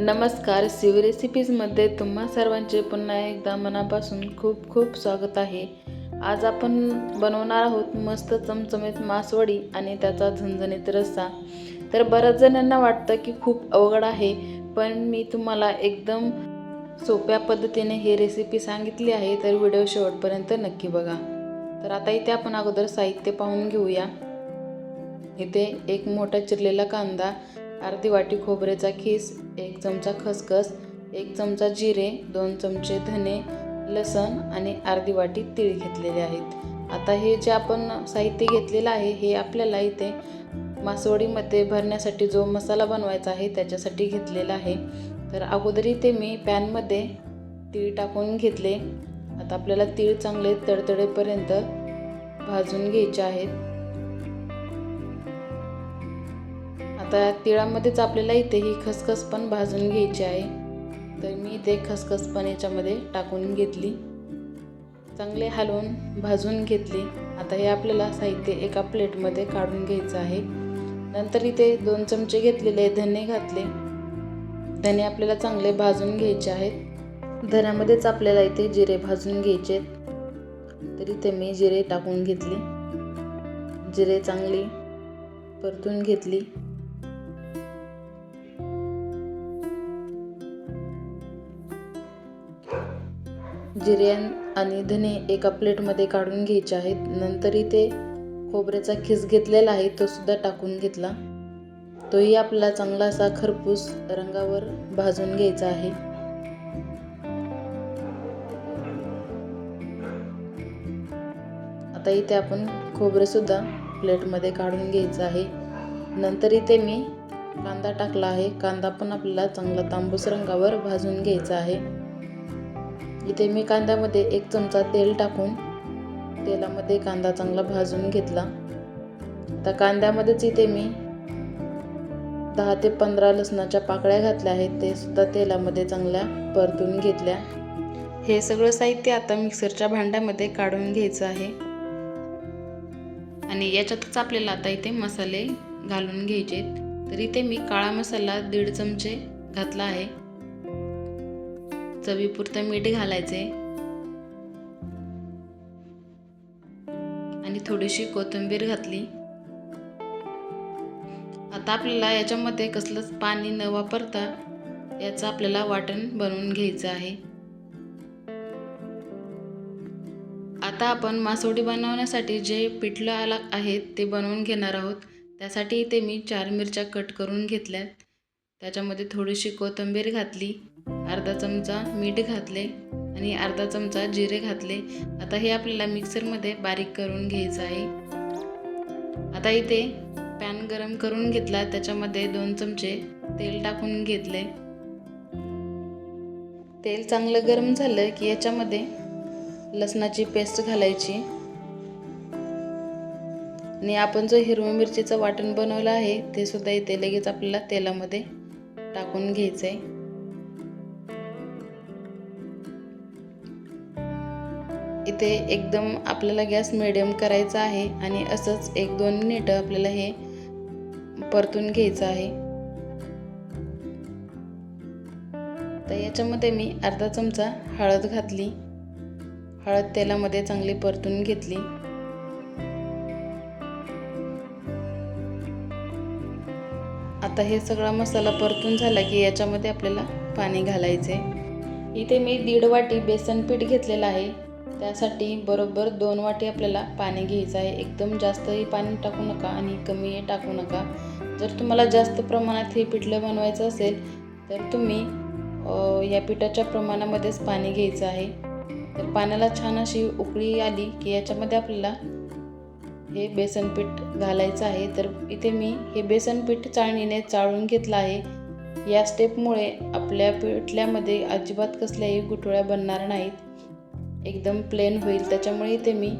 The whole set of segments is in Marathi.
नमस्कार शिव रेसिपीजमध्ये तुम्हा सर्वांचे पुन्हा एकदा मनापासून खूप खूप स्वागत आहे. आज आपण बनवणार आहोत मस्त चमचमीत मासवडी आणि त्याचा झणझणीत रस्सा. तर बऱ्याच जणांना वाटतं की खूप अवघड आहे पण मी तुम्हाला एकदम सोप्या पद्धतीने ही रेसिपी सांगितली आहे तर व्हिडिओ शेवटपर्यंत नक्की बघा. तर आता इथे आपण अगोदर साहित्य पाहून घेऊया. इथे एक मोठा चिरलेला कांदा अर्धी वाटी खोबऱ्याचा खीस एक चमचा खसखस एक चमचा जिरे दोन चमचे धने लसण आणि अर्धी वाटी तीळ घेतलेले आहेत. आता हे जे आपण साहित्य घेतलेलं आहे हे आपल्याला इथे मासवडीमध्ये भरण्यासाठी जो मसाला बनवायचा आहे त्याच्यासाठी घेतलेला आहे. तर अगोदर इथे मी पॅनमध्ये तीळ टाकून घेतले. आता आपल्याला तीळ चांगले तडतडेपर्यंत भाजून घ्यायचे आहेत. आता तिळामध्येच आपल्याला इथे ही खसखस पण भाजून घ्यायची आहे. तर मी इथे खसखस पण याच्यामध्ये टाकून घेतली. चांगले हलवून भाजून घेतली. आता हे आपल्याला साहित्य एका प्लेटमध्ये काढून घ्यायचं आहे. नंतर इथे दोन चमचे घेतलेले धने घातले. धने आपल्याला चांगले भाजून घ्यायचे आहेत. धन्यामध्येच आपल्याला इथे जिरे भाजून घ्यायचे तर इथे मी जिरे टाकून घेतली. जिरे चांगली परतून घेतली. जिरे आणि धने एका प्लेटमध्ये काढून घ्यायचे आहेत. नंतर इथे खोबऱ्याचा खिस घेतलेला आहे तो सुद्धा टाकून घेतला. तोही आपला चांगला असा खरपूस रंगावर भाजून घ्यायचा आहे. आता इथे आपण खोबरे सुद्धा प्लेटमध्ये काढून घ्यायचं आहे. नंतर इथे मी कांदा टाकला आहे. कांदा पण आपल्याला चांगला तांबूस रंगावर भाजून घ्यायचा आहे. इथे मी कांद्यामध्ये एक चमचा तेल टाकून तेलामध्ये कांदा चांगला भाजून घेतला. आता कांद्यामध्येच इथे मी दहा ते पंधरा लसणाच्या पाकळ्या घातल्या आहेत ते सुद्धा तेलामध्ये चांगल्या परतून घेतल्या. हे सगळं साहित्य आता मिक्सरच्या भांड्यामध्ये काढून घ्यायचं आहे. आणि याच्यातच आपल्याला आता इथे मसाले घालून घ्यायचे तर इथे मी काळा मसाला दीड चमचे घातला आहे. चवीपुरतं मीठ घालायचे. आणि थोडीशी कोथिंबीर घातली. आता आपल्याला याच्यामध्ये कसलंच पाणी न वापरता याचं आपल्याला वाटण बनवून घ्यायचं आहे. आता आपण मासोडी बनवण्यासाठी जे पिठलं आला आहे ते बनवून घेणार आहोत. त्यासाठी इथे मी चार मिरच्या कट करून घेतल्यात. त्याच्यामध्ये थोडीशी कोथिंबीर घातली. अर्धा चमचा मीठ घातले आणि अर्धा चमचा जिरे घातले. आता हे आपल्याला मिक्सरमध्ये बारीक करून घ्यायचं आहे. आता इथे पॅन गरम करून घेतला त्याच्यामध्ये दोन चमचे तेल टाकून घेतले. तेल चांगलं गरम झालं की याच्यामध्ये लसणाची पेस्ट घालायची. आणि आपण जो हिरवी मिरचीचं वाटण बनवलं आहे ते सुद्धा इथे लगेच आपल्याला तेलामध्ये टाकून घ्यायचं आहे इथे एकदम आपल्याला गॅस मिडियम करायचा आहे आणि असंच एक दोन मिनिटं आपल्याला हे परतून घ्यायचं आहे. तर याच्यामध्ये मी अर्धा चमचा हळद घातली. हळद तेलामध्ये चांगली परतून घेतली. आता हे सगळा मसाला परतून झाला की याच्यामध्ये आपल्याला पाणी घालायचे इथे मी दीड वाटी बेसन पीठ घेतलेलं आहे. त्यासाठी बरोबर दोन वाटी आपल्याला पाणी घ्यायचं आहे. एकदम जास्तही पाणी टाकू नका आणि कमीही टाकू नका. जर तुम्हाला जास्त प्रमाणात हे पिठलं बनवायचं असेल तर तुम्ही या पिठाच्या प्रमाणामध्येच पाणी घ्यायचं आहे. तर पाण्याला छान अशी उकळी आली की याच्यामध्ये आपल्याला हे बेसन पीठ घालायचं आहे. तर इथे मी हे बेसन पीठ चाळणीने चाळून घेतलं आहे. या स्टेपमुळे आपल्या पिठल्यामध्ये अजिबात कसल्याही गुठळ्या बनणार नाहीत. एकदम प्लेन होईल. त्याच्यामुळे इथे मी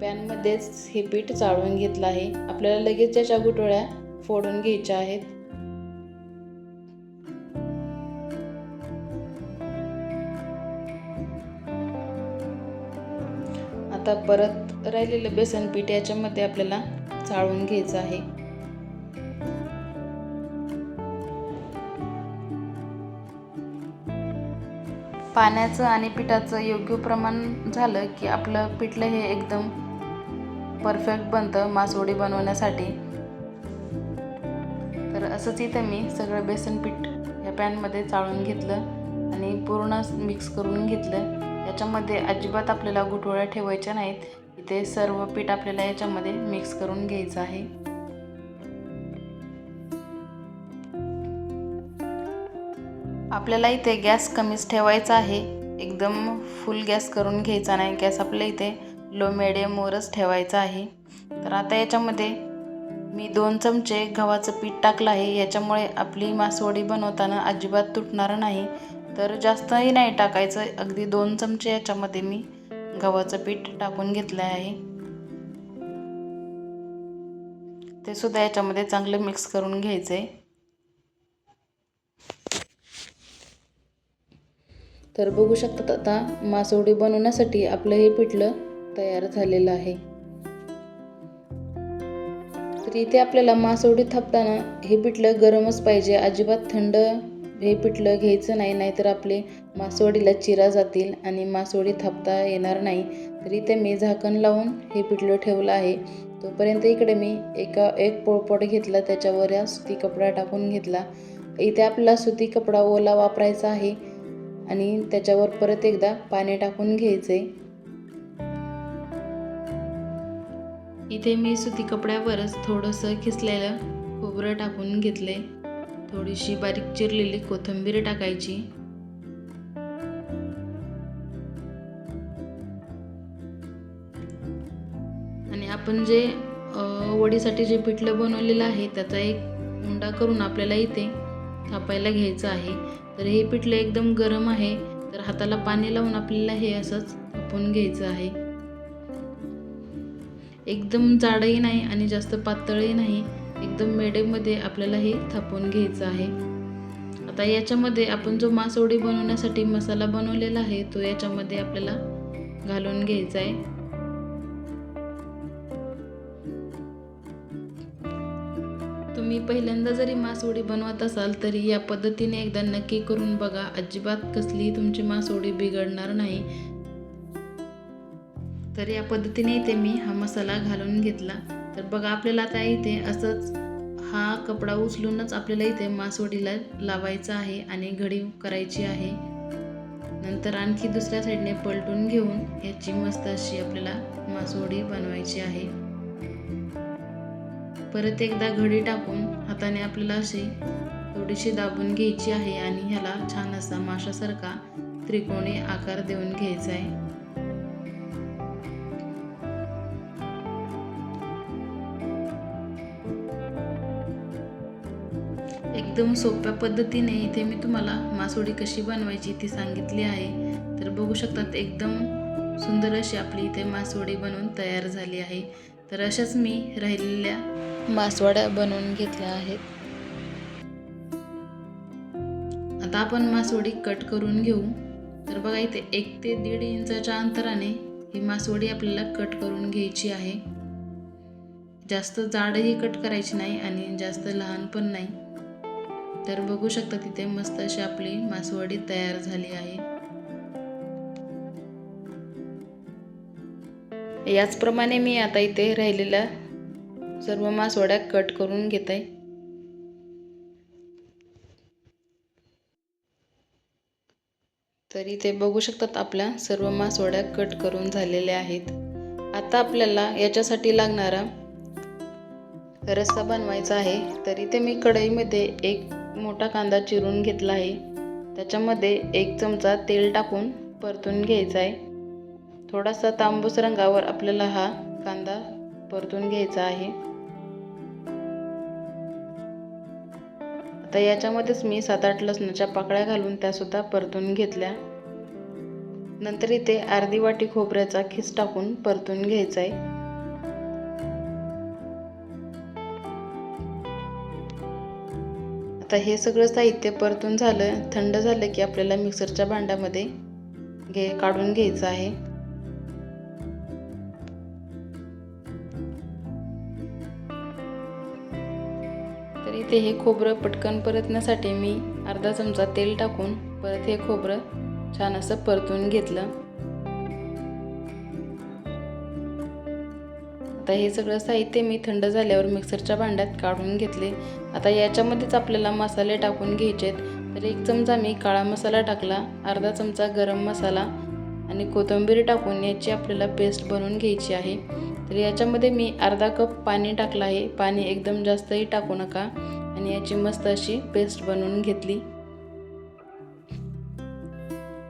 पॅनमध्येच हे पीठ चाळून घेतलं आहे. आपल्याला लगेच त्याच्या गुटोळ्या फोडून घ्यायच्या आहेत. आता परत राहिलेलं बेसन पीठ याच्यामध्ये आपल्याला चाळून घ्यायचं आहे. पाण्याचं आणि पिठाचं योग्य प्रमाण झालं की आपलं पिठलं हे एकदम परफेक्ट बनतं मासवडी बनवण्यासाठी. तर असंच इथं मी सगळं बेसन पीठ या पॅनमध्ये चाळून घेतलं आणि पूर्ण मिक्स करून घेतलं. याच्यामध्ये अजिबात आपल्याला गुठोळ्या ठेवायच्या नाहीत. इथे सर्व पीठ आपल्याला याच्यामध्ये मिक्स करून घ्यायचं आहे. आपल्याला इथे गॅस कमीच ठेवायचा आहे. एकदम फुल गॅस करून घ्यायचा नाही. गॅस आपल्या इथे लो मिडियमवरच ठेवायचा आहे. तर आता याच्यामध्ये मी दोन चमचे गव्हाचं पीठ टाकलं आहे. याच्यामुळे आपली मासवडी बनवताना अजिबात तुटणार नाही. तर जास्तही नाही टाकायचं. अगदी दोन चमचे याच्यामध्ये मी गव्हाचं पीठ टाकून घेतलं आहे. ते सुद्धा याच्यामध्ये चांगलं मिक्स करून घ्यायचं आहे तर बघू शकतात आता मासवडी बनवण्यासाठी आपलं हे पिठलं तयार झालेलं आहे. तर इथे आपल्याला मासवडी थापताना हे पिठलं गरमच पाहिजे. अजिबात थंड हे पिठलं घ्यायचं नाही नाहीतर आपले मासवडीला चिरा जातील आणि मासवडी थापता येणार नाही. तर इथे मी झाकण लावून हे पिठलं ठेवलं आहे. तोपर्यंत इकडे मी एका एक पोळपट घेतला त्याच्यावर या सुती कपडा टाकून घेतला. इथे आपला सुती कपडा ओला वापरायचा आहे. आणि त्याच्यावर परत एकदा पाणी टाकून घ्यायचे. इथे मी सुती कपड्यावरच थोडंसं खिसलेलं खोबरं टाकून घेतले. थोडीशी बारीक चिरलेली कोथिंबीर टाकायची. आणि आपण जे वडीसाठी जे पिठलं बनवलेलं आहे त्याचा एक उंडा करून आपल्याला इथे थापायला घ्यायचं आहे. तर हे पिठलं एकदम गरम आहे. तर हाताला पाणी लावून आपल्याला हे असंच थापून घ्यायचं आहे. एकदम जाडही नाही आणि जास्त पातळही नाही. एकदम मेडेमध्ये आपल्याला हे थापून घ्यायचं आहे. आता याच्यामध्ये आपण जो मासवडी बनवण्यासाठी मसाला बनवलेला आहे तो याच्यामध्ये आपल्याला घालून घ्यायचा आहे. तुम्ही पहिल्यांदा जरी मासवडी बनवत असाल तरी या पद्धतीने एकदा नक्की करून बघा. अजिबात कसलीही तुमची मासवडी बिघडणार नाही. तर या पद्धतीने इथे मी हा मसाला घालून घेतला. तर बघा आपल्याला आता इथे असंच हा कपडा उचलूनच आपल्याला इथे मासवडीला लावायचा आहे आणि घडी करायची आहे. नंतर आणखी दुसऱ्या साईडने पलटून घेऊन याची मस्त अशी आपल्याला मासवडी बनवायची आहे. परत एकदा घडी टाकून हाताने आपल्याला अशी थोडीशी दाबून घ्यायची आहे आणि ह्याला छान असा माशासारखा त्रिकोणी आकार देऊन घ्यायचा आहे. एकदम सोप्या पद्धतीने इथे मी तुम्हाला मासोडी कशी बनवायची ती सांगितली आहे. तर बघू शकतात एकदम सुंदर अशी आपली इथे मासोडी बनवून तयार झाली आहे. तर अशाच मी राहिलेल्या मासवड्या बनवून घेतल्या आहेत. आता आपण मासवडी कट करून घेऊ. तर बघा इथे एक ते दीड इंचाच्या अंतराने ही मासवडी आपल्याला कट करून घ्यायची आहे. जास्त जाडही कट करायची नाही आणि जास्त लहान पण नाही. तर बघू शकता तिथे मस्त अशी आपली मासवडी तयार झाली आहे. याचप्रमाणे मी आता इथे राहिलेल्या सर्व मासवड्या कट करून घेत आहे तरी ते बघू शकतात आपल्या सर्व मासवड्या कट करून झालेल्या आहेत. आता आपल्याला याच्यासाठी लागणारा रस्सा बनवायचा आहे. तरी ते मी कढईमध्ये एक मोठा कांदा चिरून घेतला आहे. त्याच्यामध्ये एक चमचा तेल टाकून परतून घ्यायचा आहे. थोडासा तांबूस रंगावर आपल्याला हा कांदा परतून घ्यायचा आहे. तर याच्यामध्येच मी सात आठ लसणाच्या पाकळ्या घालून त्यासुद्धा परतून घेतल्या. नंतर इथे अर्धी वाटी खोबऱ्याचा खिस टाकून परतून घ्यायचा आहे आता हे सगळं साहित्य परतून झालं थंड झालं की आपल्याला मिक्सरच्या भांड्यामध्ये घे काढून घ्यायचं आहे. इथे हे खोबरं पटकन परतण्यासाठी मी अर्धा चमचा तेल टाकून परत हे खोबरं छान असं परतून घेतलं. आता हे सगळं साहित्य मी थंड झाल्यावर मिक्सरच्या भांड्यात काढून घेतले. आता याच्यामध्येच आपल्याला मसाले टाकून घ्यायचे आहेत तर एक चमचा मी काळा मसाला टाकला अर्धा चमचा गरम मसाला आणि कोथिंबीर टाकून याची आपल्याला पेस्ट बनवून घ्यायची आहे. तर याच्यामध्ये मी अर्धा कप पाणी टाकलं आहे. पाणी एकदम जास्तही टाकू नका. आणि याची मस्त अशी पेस्ट बनवून घेतली.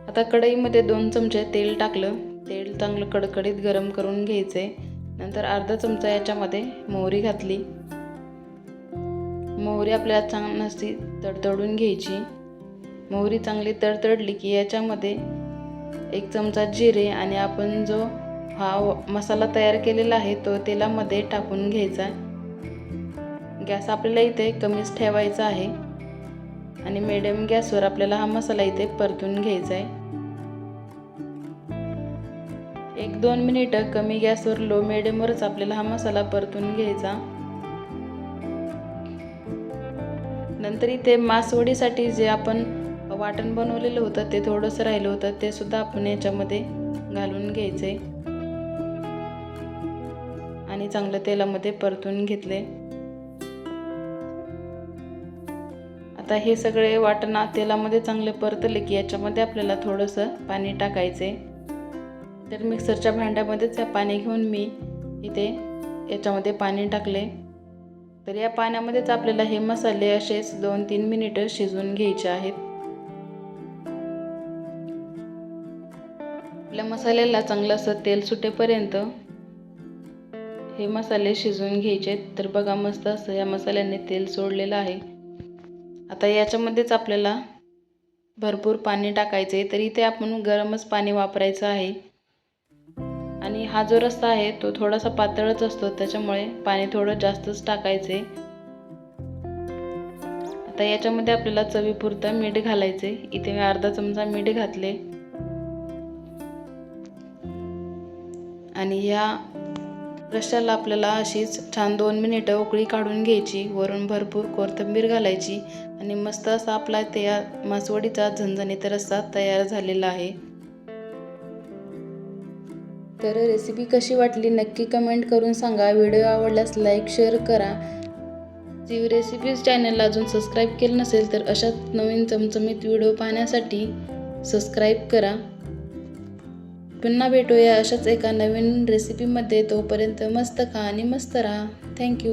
आता कढईमध्ये दोन चमचे तेल टाकलं. तेल चांगलं कडकडीत गरम करून घ्यायचे नंतर अर्धा चमचा याच्यामध्ये मोहरी घातली. मोहरी आपल्याला चांगली नसती तडतडून घ्यायची. मोहरी चांगली तडतडली की याच्यामध्ये एक चमचा जिरे आणि आपण जो हा मसाला तयार केलेला आहे तो तेलामध्ये टाकून घ्यायचा. गॅस आपल्याला इथे कमीच ठेवायचा आहे. आणि मिडियम गॅसवर आपल्याला हा मसाला इथे परतून घ्यायचा आहे. एक दोन मिनिटं कमी गॅसवर लो मिडियमवरच आपल्याला हा मसाला परतून घ्यायचा. नंतर इथे मासवडीसाठी जे आपण वाटण बनवलेलं होतं ते थोडंसं राहिलं होतं ते सुद्धा आपण याच्यामध्ये घालून घ्यायचं आहे आणि चांगलं तेलामध्ये परतून घेतले. आता हे सगळे वाटण तेलामध्ये चांगले परतले की याच्यामध्ये आपल्याला थोडंसं पाणी टाकायचे. तर मिक्सरच्या भांड्यामध्येच पाणी घेऊन मी इथे याच्यामध्ये पाणी टाकले. तर या पाण्यामध्येच आपल्याला हे मसाले असेच दोन तीन मिनिटं शिजवून घ्यायचे आहेत. आपल्या मसाल्याला चांगलं असं तेल सुटेपर्यंत हे मसाले शिजवून घ्यायचे तर बघा मस्त असं या मसाल्याने तेल सोडलेलं आहे. आता याच्यामध्येच आपल्याला भरपूर पाणी टाकायचं आहे. तर इथे आपण गरमच पाणी वापरायचं आहे. आणि हा जो रस्ता आहे तो थोडासा पातळच असतो. त्याच्यामुळे पाणी थोडं जास्तच टाकायचे आता याच्यामध्ये आपल्याला चवीपुरतं मीठ घालायचे इथे मी अर्धा चमचा मीठ घातले आणि या रश्श्याला आपल्याला अशीच छान दोन मिनिटं उकळी काढून घ्यायची वरून भरपूर कोथिंबीर घालायची आणि मस्त असा आपला तयार मासवडीचा झणझणीत रस्सा तयार झालेला आहे. तर रेसिपी कशी वाटली नक्की कमेंट करून सांगा. व्हिडिओ आवडल्यास लाईक शेअर करा. जीव रेसिपीज चॅनलला अजून सबस्क्राईब केलं नसेल तर अशाच नवीन चमचमीत व्हिडिओ पाहण्यासाठी सबस्क्राईब करा. पुन्हा भेटूया अशाच एका नवीन रेसिपीमध्ये तोपर्यंत मस्त खा आणि मस्त राहा. थँक्यू